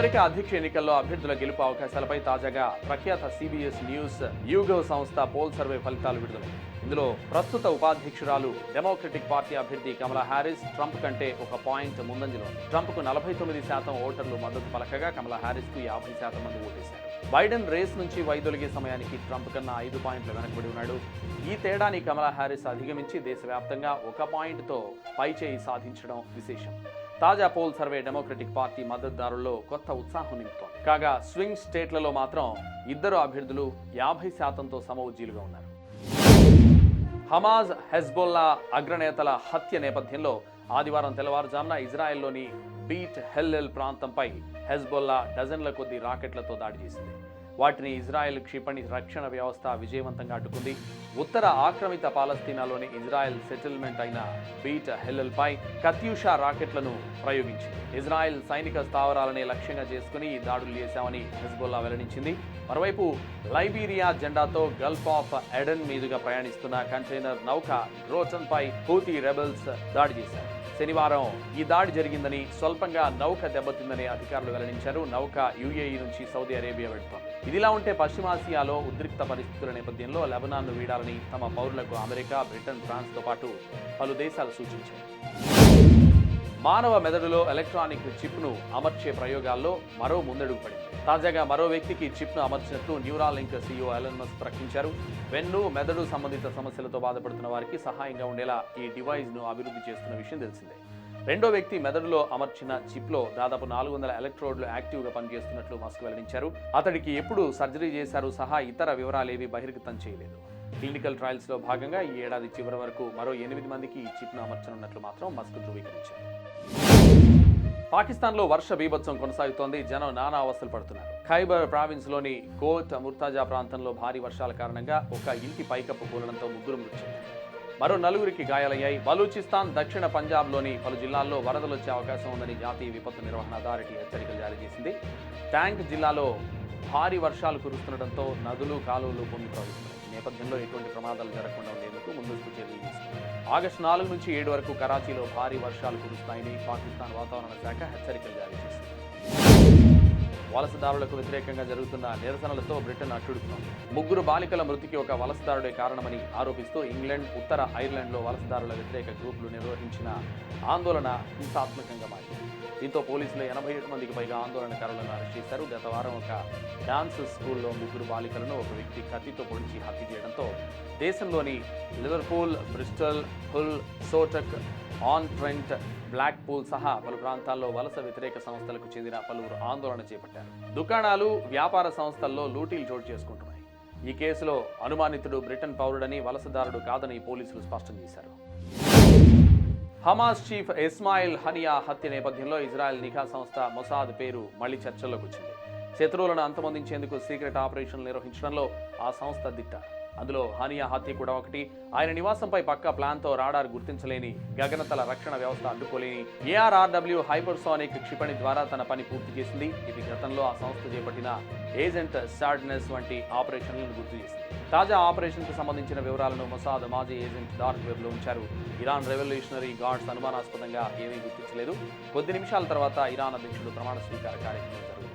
America అధ్యక్ష ఎన్నికల్లో అభ్యర్థుల గెలుపు అవకాశాలపై తాజాగా ప్రఖ్యాత సిబిఎస్ న్యూస్ యూగవ్ సంస్థ పోల్ సర్వే ఫలితాలు విడుదల ఇందులో ప్రస్తుత ఉపాధ్యక్షురాలు డెమోక్రటిక్ పార్టీ అభ్యర్థి కమలా హ్యారిస్ ట్రంప్ కంటే ఒక పాయింట్ ముందంజలో ట్రంప్కు నలభై తొమ్మిది శాతం ఓటర్లు మద్దతు పలకగా కమలా హ్యారిస్కు యాభై శాతం మంది ఓటేశారు. బైడెన్ రేస్ నుంచి వైదొలిగే సమయానికి ట్రంప్ కన్నా ఐదు పాయింట్లు వెనకబడి ఉన్నాడు. ఈ తేడాని కమలా హ్యారిస్ అధిగమించి దేశవ్యాప్తంగా ఒక పాయింట్తో పైచేయి సాధించడం విశేషం. తాజా పోల్ సర్వే డెమోక్రటిక్ పార్టీ మద్దతుదారుల్లో కొత్త ఉత్సాహం నింపుతోంది. కాగా స్వింగ్ స్టేట్లలో మాత్రం ఇద్దరు అభ్యర్థులు యాభై శాతంతో సమవుజ్జీలుగా ఉన్నారు. హమాజ్ హెజ్బొల్లా అగ్రనేతల హత్య నేపథ్యంలో ఆదివారం తెల్లవారుజామున ఇజ్రాయెల్లోని బీట్ హెల్లెల్ ప్రాంతంపై హెజ్బొల్లా డజన్ల కొద్ది రాకెట్లతో దాడి చేసింది. వాటిని ఇజ్రాయెల్ క్షిపణి రక్షణ వ్యవస్థ విజయవంతంగా అడ్డుకుంది. ఉత్తర ఆక్రమిత పాలస్తీనాలోని ఇజ్రాయెల్ సెటిల్మెంట్ అయిన బీట్ హెల్లెల్పై కత్యూషా రాకెట్లను ప్రయోగించింది. ఇజ్రాయెల్ సైనిక స్థావరాలనే లక్ష్యంగా చేసుకుని ఈ దాడులు చేశామని హెజ్బుల్లా వెల్లడించింది. మరోవైపు లైబీరియా జెండాతో గల్ఫ్ ఆఫ్ ఎడెన్ మీదుగా ప్రయాణిస్తున్న కంటైనర్ నౌక గ్రోటన్ హూతీ రెబెల్స్ దాడి చేశారు. శనివారం ఈ దాడి జరిగిందని స్వల్పంగా నౌక దెబ్బతిందని అధికారులు వెల్లడించారు. నౌక యుఏఈ నుంచి సౌదీ అరేబియా వెళ్తోంది ఇదిలా ఉంటే పశ్చిమాసియాలో ఉద్రిక్త పరిస్థితుల నేపథ్యంలో లెబనాన్ను వీడాలని తమ పౌరులకు అమెరికా బ్రిటన్ ఫ్రాన్స్తో పాటు పలు దేశాలు సూచించాయి. మానవ మెదడులో ఎలక్ట్రానిక్ చిప్ను అమర్చే ప్రయోగాల్లో మరో ముందడుగు పడింది. తాజాగా మరో వ్యక్తికి చిప్ను అమర్చినట్లు Neuralink CEO Elon Musk ప్రకటించారు. వెన్ను మెదడు సంబంధిత సమస్యలతో బాధపడుతున్న వారికి సహాయంగా ఉండేలా ఈ డివైస్ను అభివృద్ధి చేస్తున్న విషయం తెలిసిందే. రెండో వ్యక్తి మెదడులో అమర్చిన చిప్లో దాదాపు నాలుగు వందల ఎలక్ట్రోడ్లు యాక్టివ్గా పనిచేస్తున్నట్లు మస్క్ వెల్లడించారు. అతడికి ఎప్పుడు సర్జరీ చేశారు సహా ఇతర వివరాలేవి బహిర్గతం చేయలేదు. క్లినికల్ ట్రయల్స్లో భాగంగా ఈ ఏడాది చివరి వరకు మరో ఎనిమిది మందికి ఈ చిప్ను అమర్చనున్నట్లు మాత్రం మస్క్ ధృవీకరించారు. పాకిస్తాన్లో వర్ష బీభత్సం కొనసాగుతోంది. జనం నానా అవస్థలు పడుతున్నారు. ఖైబర్ ప్రావిన్స్లోని కోట్ ముర్తాజా ప్రాంతంలో భారీ వర్షాల కారణంగా ఒక ఇంటి పైకప్పు కూలడంతో ముగ్గురు మృతి చెందారు మరో నలుగురికి గాయాలయ్యాయి. బలూచిస్తాన్ దక్షిణ పంజాబ్లోని పలు జిల్లాల్లో వరదలు వచ్చే అవకాశం ఉందని జాతీయ విపత్తు నిర్వహణ అథారిటీ హెచ్చరికలు జారీ చేసింది. ట్యాంక్ జిల్లాలో భారీ వర్షాలు కురుస్తుండటంతో నదులు కాలువలు పొంగి ప్రవహిస్తున్నాయి నేపథ్యంలో ఎటువంటి ప్రమాదాలు జరగకుండా ఉండేందుకు ముందస్తు చర్యలు తీసుకుంది ఆగస్టు నాలుగు నుంచి ఏడు వరకు కరాచీలో భారీ వర్షాలు కురుస్తాయని పాకిస్తాన్ వాతావరణ శాఖ హెచ్చరికలు జారీ చేసింది. వలసదారులకు వ్యతిరేకంగా జరుగుతున్న నిరసనలతో బ్రిటన్ అట్టుడుతోంది ముగ్గురు బాలికల మృతికి ఒక వలసదారుడే కారణమని ఆరోపిస్తూ ఇంగ్లాండ్ ఉత్తర ఐర్లాండ్లో వలసదారుల వ్యతిరేక గ్రూపులు నిర్వహించిన ఆందోళన హింసాత్మకంగా మారింది. దీంతో పోలీసులు ఎనభై ఏడు మందికి పైగా ఆందోళనకారులను అరెస్ట్ చేశారు. గత వారం ఒక డాన్స్ స్కూల్లో ముగ్గురు బాలికలను ఒక వ్యక్తి కత్తితో పొడిచి హత్య చేయడంతో దేశంలోని Liverpool Bristol Hull Stoke on Trent Blackpool సహా పలు ప్రాంతాల్లో వలస వ్యతిరేక సంస్థలకు చెందిన పలువురు ఆందోళన చేపట్టారు. దుకాణాలు వ్యాపార సంస్థల్లో లూటీలు చోటు చేసుకుంటున్నాయి. ఈ కేసులో అనుమానితుడు బ్రిటన్ పౌరుడని వలసదారుడు కాదని పోలీసులు స్పష్టం చేశారు. హమాస్ చీఫ్ ఇస్మాయిల్ హనియా హత్య నేపథ్యంలో ఇజ్రాయెల్ నిఘా సంస్థ మొసాద్ పేరు మళ్ళీ చర్చల్లోకి వచ్చింది. శత్రువులను అంతమొందించేందుకు సీక్రెట్ ఆపరేషన్లు నిర్వహించడంలో ఆ సంస్థ దిట్ట. అందులో హానియా హత్య కూడా ఒకటి. ఆయన నివాసంపై పక్క ప్లాన్తో రాడార్ గుర్తించలేని గగనతల రక్షణ వ్యవస్థ అడ్డుకోలేని ఏఆర్ఆర్డబ్ల్యూ హైపర్సానిక్ క్షిపణి ద్వారా తన పని పూర్తి చేసింది. ఇది గతంలో ఆ సంస్థ చేపట్టిన ఏజెంట్ సాడ్నెస్ వంటి ఆపరేషన్లను గుర్తు చేసింది. తాజా ఆపరేషన్కు సంబంధించిన వివరాలను మొసాద్ మాజీ ఏజెంట్ డార్క్ వెబ్లో ఉంచారు. ఇరాన్ రెవల్యూషనరీ గార్డ్స్ అనుమానాస్పదంగా ఏమీ గుర్తించలేదు. కొద్ది నిమిషాల తర్వాత ఇరాన్ అధ్యక్షుడు ప్రమాణ స్వీకార కార్యక్రమం జరుగుతుంది.